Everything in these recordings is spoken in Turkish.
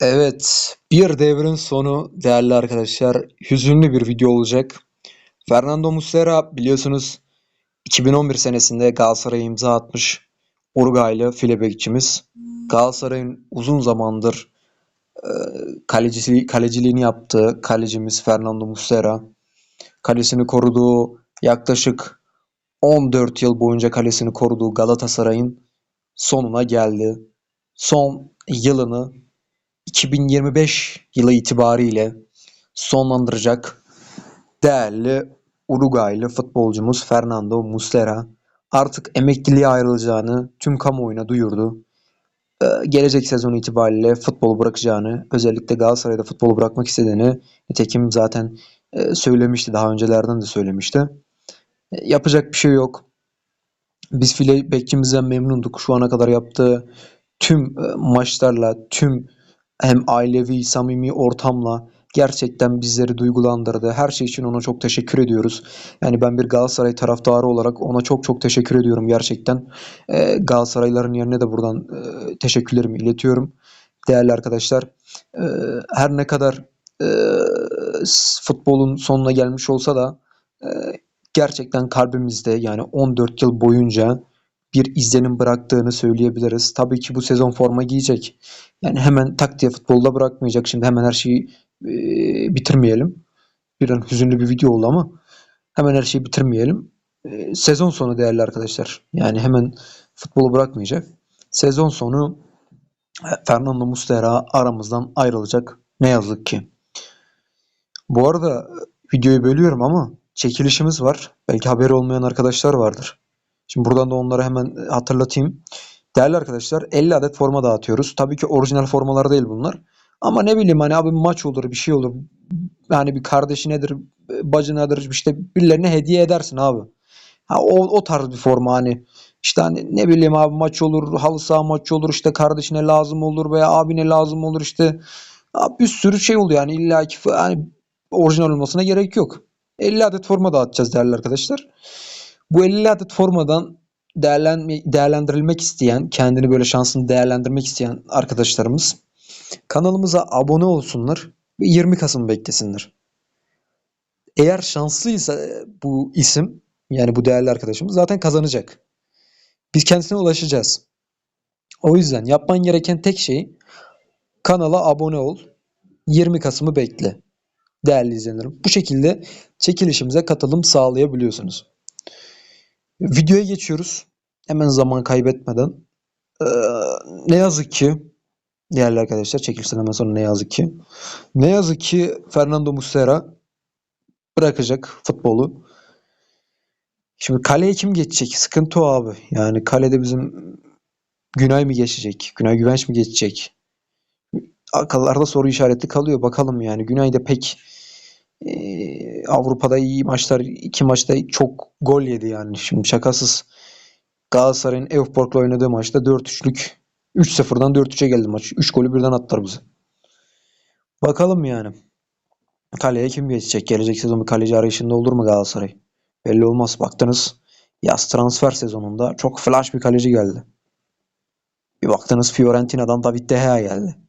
Evet, bir devrin sonu değerli arkadaşlar. Hüzünlü bir video olacak. Fernando Muslera biliyorsunuz 2011 senesinde Galatasaray'a imza atmış Uruguaylı file bekçimiz. Galatasaray'ın uzun zamandır e, kalecisi, kaleciliğini yaptığı kalecimiz Fernando Muslera. Kalesini koruduğu yaklaşık 14 yıl boyunca kalesini koruduğu Galatasaray'ın sonuna geldi. Son yılını 2025 yılı itibariyle sonlandıracak değerli Uruguaylı futbolcumuz Fernando Muslera artık emekliliğe ayrılacağını tüm kamuoyuna duyurdu. Ee, gelecek sezon itibariyle futbolu bırakacağını, özellikle Galatasaray'da futbolu bırakmak istediğini nitekim zaten e, söylemişti, daha öncelerden de söylemişti. E, yapacak bir şey yok. Biz file bekçimizden memnunduk. Şu ana kadar yaptığı tüm e, maçlarla, tüm hem ailevi, samimi ortamla gerçekten bizleri duygulandırdı. Her şey için ona çok teşekkür ediyoruz. Yani ben bir Galatasaray taraftarı olarak ona çok çok teşekkür ediyorum gerçekten. Ee, Galatasarayların yerine de buradan e, teşekkürlerimi iletiyorum. Değerli arkadaşlar, e, her ne kadar e, futbolun sonuna gelmiş olsa da e, gerçekten kalbimizde yani 14 yıl boyunca bir izlenim bıraktığını söyleyebiliriz. Tabii ki bu sezon forma giyecek. Yani hemen tak diye futbolda bırakmayacak. Şimdi hemen her şeyi e, bitirmeyelim. Bir an hüzünlü bir video oldu ama hemen her şeyi bitirmeyelim. E, sezon sonu değerli arkadaşlar. Yani hemen futbolu bırakmayacak. Sezon sonu e, Fernando Muslera aramızdan ayrılacak. Ne yazık ki. Bu arada videoyu bölüyorum ama çekilişimiz var. Belki haberi olmayan arkadaşlar vardır. Şimdi buradan da onları hemen hatırlatayım. Değerli arkadaşlar 50 adet forma dağıtıyoruz. Tabii ki orijinal formalar değil bunlar. Ama ne bileyim hani abi maç olur bir şey olur. Yani bir kardeşinedir, bacınadır işte birilerine hediye edersin abi. Ha, o, o tarz bir forma hani işte hani ne bileyim abi maç olur, halı saha maçı olur işte kardeşine lazım olur veya abine lazım olur işte abi bir sürü şey oluyor yani illa ki hani orijinal olmasına gerek yok. 50 adet forma dağıtacağız değerli arkadaşlar. Bu 50 adet formadan değerlendirilmek isteyen, kendini böyle şansını değerlendirmek isteyen arkadaşlarımız kanalımıza abone olsunlar ve 20 Kasım beklesinler. Eğer şanslıysa bu isim yani bu değerli arkadaşımız zaten kazanacak. Biz kendisine ulaşacağız. O yüzden yapman gereken tek şey kanala abone ol. 20 Kasım'ı bekle. Değerli izleyenlerim. Bu şekilde çekilişimize katılım sağlayabiliyorsunuz. Videoya geçiyoruz. Hemen zaman kaybetmeden. Ee, ne yazık ki değerli arkadaşlar çekilişten hemen sonra ne yazık ki. Ne yazık ki Fernando Muslera bırakacak futbolu. Şimdi kaleye kim geçecek? Sıkıntı o abi. Yani kalede bizim Günay mı geçecek? Günay Güvenç mi geçecek? Akıllarda soru işareti kalıyor. Bakalım yani. Günay da pek e, Avrupa'da iyi maçlar, iki maçta çok gol yedi yani. Şimdi şakasız. Galatasaray'ın Elfsborg'la oynadığı maçta 4-3'lük 3-0'dan 4-3'e geldi maç. 3 golü birden attılar bize. Bakalım yani. Kaleye kim geçecek? Gelecek sezon bir kaleci arayışında olur mu Galatasaray? Belli olmaz. Baktınız yaz transfer sezonunda çok flash bir kaleci geldi. Bir baktınız Fiorentina'dan David De Gea geldi.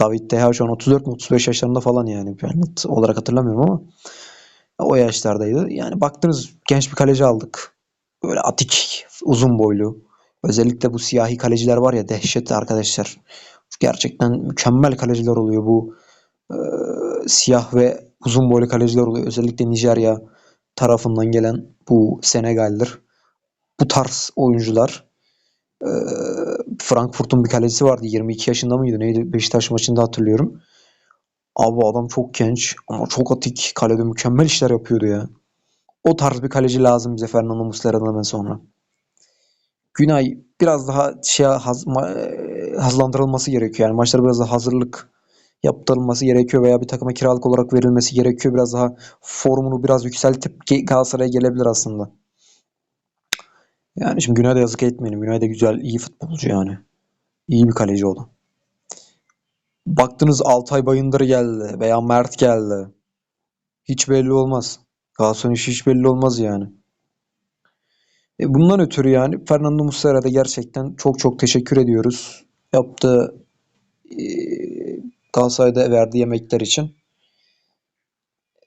David De Gea şu an 34 mi 35 yaşlarında falan yani. Ben net olarak hatırlamıyorum ama o yaşlardaydı. Yani baktınız genç bir kaleci aldık. Böyle atik, uzun boylu. Özellikle bu siyahi kaleciler var ya dehşet arkadaşlar. Gerçekten mükemmel kaleciler oluyor bu e, siyah ve uzun boylu kaleciler oluyor. Özellikle Nijerya tarafından gelen bu Senegal'dir. Bu tarz oyuncular Frankfurt'un bir kalecisi vardı. 22 yaşında mıydı? Neydi? Beşiktaş maçında hatırlıyorum. Abi adam çok genç ama çok atik. Kalede mükemmel işler yapıyordu ya. O tarz bir kaleci lazım bize Fernando Muslera'dan sonra. Günay biraz daha şey haz, hazlandırılması gerekiyor. Yani maçlara biraz daha hazırlık yaptırılması gerekiyor veya bir takıma kiralık olarak verilmesi gerekiyor. Biraz daha formunu biraz yükseltip Galatasaray'a gelebilir aslında. Yani şimdi Günay'da yazık etmeyelim. Günay da güzel, iyi futbolcu yani. İyi bir kaleci o da. Baktınız Altay Bayındır geldi veya Mert geldi. Hiç belli olmaz. Galatasaray'ın işi hiç belli olmaz yani. E bundan ötürü yani Fernando Muslera'da gerçekten çok çok teşekkür ediyoruz. Yaptığı Galatasaray'da verdiği emekler için.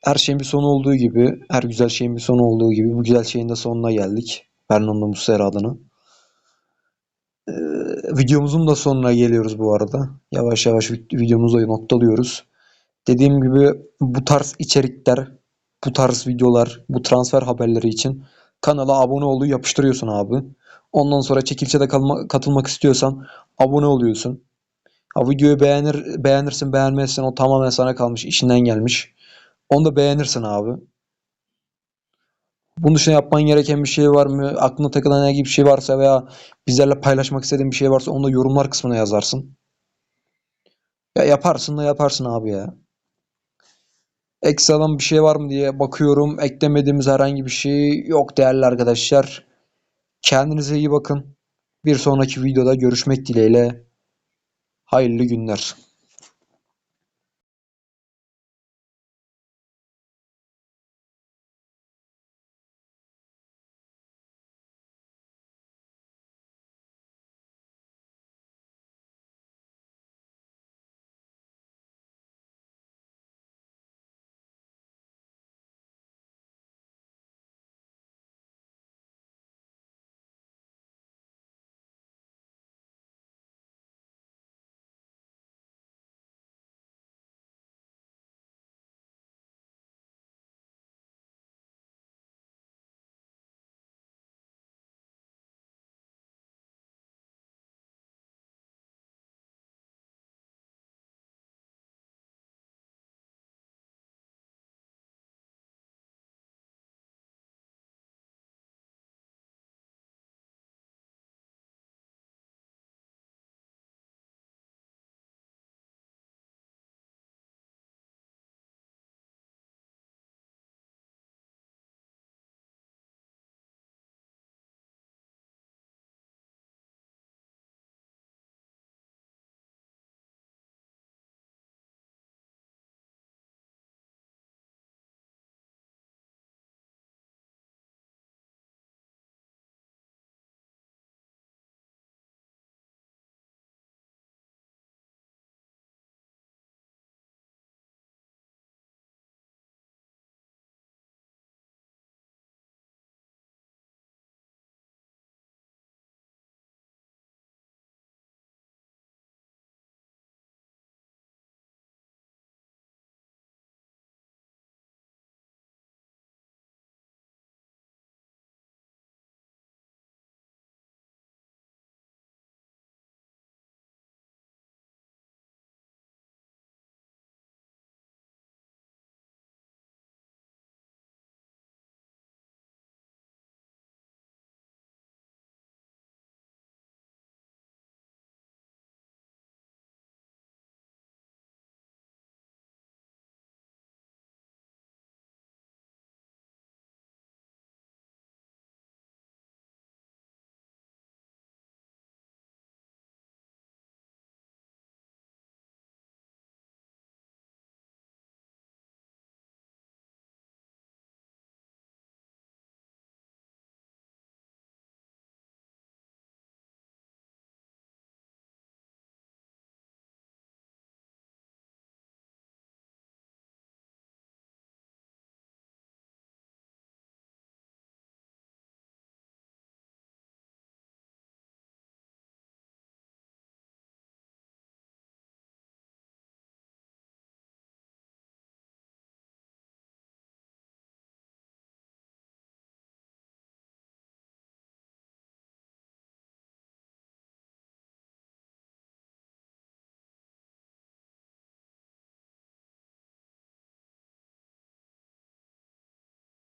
Her şeyin bir sonu olduğu gibi, her güzel şeyin bir sonu olduğu gibi bu güzel şeyin de sonuna geldik. Fernando Muslera adına. Ee, videomuzun da sonuna geliyoruz bu arada. Yavaş yavaş vid- videomuzu noktalıyoruz. Dediğim gibi bu tarz içerikler, bu tarz videolar, bu transfer haberleri için kanala abone olup yapıştırıyorsun abi. Ondan sonra çekilişe kalma, katılmak istiyorsan abone oluyorsun. Ha, videoyu beğenir, beğenirsin beğenmezsin o tamamen sana kalmış işinden gelmiş. Onu da beğenirsin abi. Bunun dışında yapman gereken bir şey var mı? Aklına takılan herhangi bir şey varsa veya bizlerle paylaşmak istediğin bir şey varsa onu da yorumlar kısmına yazarsın. Ya yaparsın da yaparsın abi ya. Ekstradan bir şey var mı diye bakıyorum. Eklemediğimiz herhangi bir şey yok değerli arkadaşlar. Kendinize iyi bakın. Bir sonraki videoda görüşmek dileğiyle. Hayırlı günler.